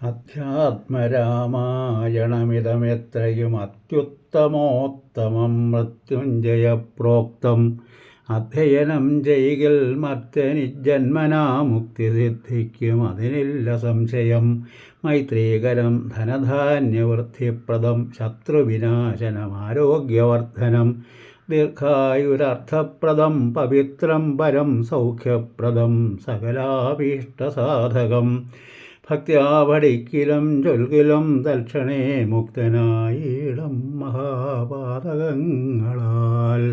അധ്യാത്മരാമായണമിതമെത്രയും അത്യുത്തമോത്തമം മൃത്യുഞ്ജയപ്രോക്തം അധ്യയനം ചെയ്കിൽ മർത്യനിജന്മനാ മുക്തി സിദ്ധിക്കും അതിനില്ല സംശയം. മൈത്രീകരം ധനധാന്യവൃദ്ധിപ്രദം ശത്രുവിനാശനം ആരോഗ്യവർദ്ധനം ദീർഘായുരർത്ഥപ്രദം പവിത്രം പരം സൗഖ്യപ്രദം സകലാഭീഷ്ടസാധകം ഭക്ത്യാ പഠിക്കിലും ചൊൽകിലും തൽക്ഷണേ മുക്തനായിടം മഹാപാതകങ്ങളാൽ.